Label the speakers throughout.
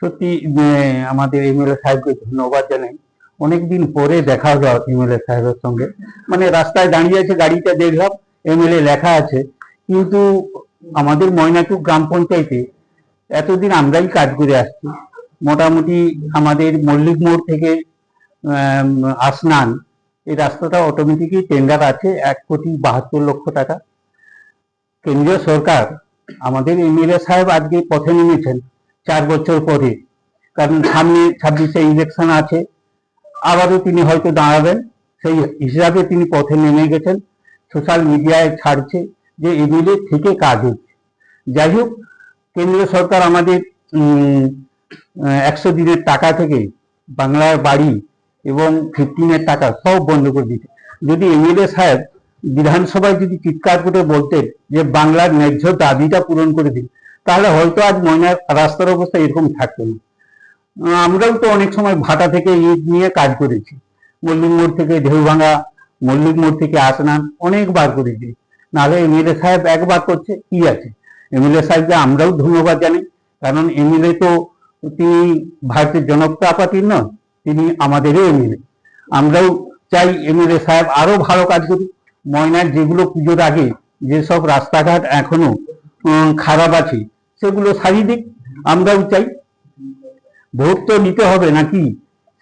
Speaker 1: সত্যি আমাদের এমএলএ সাহেবকে ধন্যবাদ জানাই। অনেকদিন পরে দেখা হলো এমএলএ সাহেবের সঙ্গে। মানে রাস্তায় দাঁড়িয়ে আছে গাড়িটা, দেখলাম এমএলএ লেখা আছে। কিন্তু আমাদের ময়নাটুক গ্রাম পঞ্চায়েতে এতদিন আমরাই কাজ করে আসছি। মোটামুটি আমাদের মল্লিক মোড় থেকে আসনান, এই রাস্তাটা অটোমেটিকই টেন্ডার আছে এক কোটি বাহাত্তর লক্ষ টাকা। কেন্দ্রীয় সরকার আমাদের এমএলএ সাহেব আজকে পথে নেমেছেন চার বছর পরে। কারণ সামনে ছাব্বিশে ইলেকশন আছে। আবারও তিনি হয়তো দাঁড়াবেন। সেই হিসাবে তিনি পথে নেমে গেছেন। সোশ্যাল মিডিয়ায় ছাড়ছে যে এমএলএ থেকে কাজ হচ্ছে। যাই হোক, কেন্দ্রীয় সরকার আমাদের একশো দিনের টাকা থেকে বাংলার বাড়ি এবং ফিফটিনের টাকা সব বন্ধ করে দিচ্ছে যদি এমএলএ সাহেব বিধানসভায় যদি চিৎকার করে বলতেন যে বাংলার ন্যায্য দাবিটা পূরণ করে দিন, তাহলে হয়তো আজ ময়নার রাস্তার অবস্থা এরকম থাকতো না। আমরাও তো অনেক সময় ভাটা থেকে ইট নিয়ে কাজ করেছি। মল্লিক মোড় থেকে ঢেউভাঙা মল্লিক মোড় থেকে আসনান অনেকবার করেছি। নাহলে এমএলএ সাহেব একবার করছে, কি আছে? এমএলএ সাহেবকে আমরাও ধন্যবাদ জানি কারণ এমএলএ তো তিনি ভারতের জনতা পার্টির নন তিনি আমাদেরও এমএলএ আমরাও চাই এমএলএ সাহেব আরও ভালো কাজ করুক। ময়নার যেগুলো পুজোর আগে যেসব রাস্তাঘাট এখনও খারাপ আছে সেগুলো সারিয়ে দিক আমরাও চাই। ভোট তো নিতে হবে নাকি?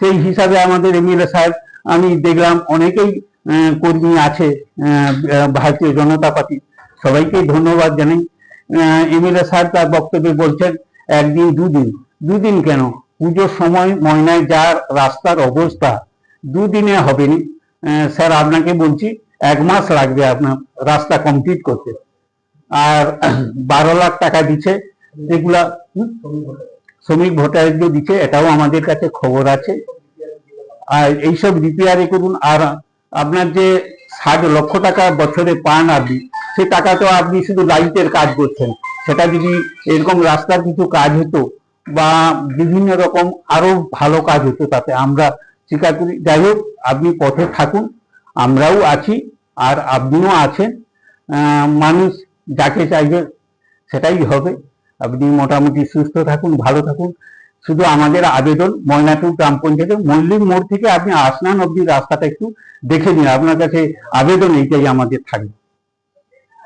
Speaker 1: সেই হিসাবে আমাদের এমএলএ সাহেব আমি দেখলাম অনেকেই কর্মী আছে ভারতীয় জনতা পার্টি সবাইকে ধন্যবাদ জানাই। এম এমএলএ সাহেব তার বক্তব্যে বলছেন একদিন দুদিন দুদিন কেন? পুজোর সময় ময়নায় যার রাস্তার অবস্থা দুদিনে হবে নি আহ, স্যার আপনাকে বলছি এক মাস লাগবে আপনার রাস্তা কমপ্লিট করতে। আর বারো লাখ টাকা দিচ্ছে যেগুলা শ্রমিক ভোটারদের দিচ্ছে, এটাও আমাদের কাছে খবর আছে। আর এইসব রিপেয়ারে করুন, আর আপনার যে ষাট লক্ষ টাকা বছরে পান আপনি, সে টাকা তো আপনি শুধু লাইটের কাজ করছেন। সেটা যদি এরকম রাস্তার কিছু কাজ হতো, বা বিভিন্ন রকম আরও ভালো কাজ হতো তাতে, আমরা স্বীকার করি। যাই হোক, আপনি পথে থাকুন, আমরাও আছি। আর আপনিও আছেন মানুষ যাকে চাইবে সেটাই হবে। আপনি মোটামুটি সুস্থ থাকুন, ভালো থাকুন। শুধু আমাদের আবেদন ময়নাটুর গ্রাম পঞ্চায়েতের মল্লিক মোড় থেকে আপনি আসনান অব্দি রাস্তাটা একটু দেখে নিন। আপনার কাছে আবেদন এইটাই আমাদের থাকবে।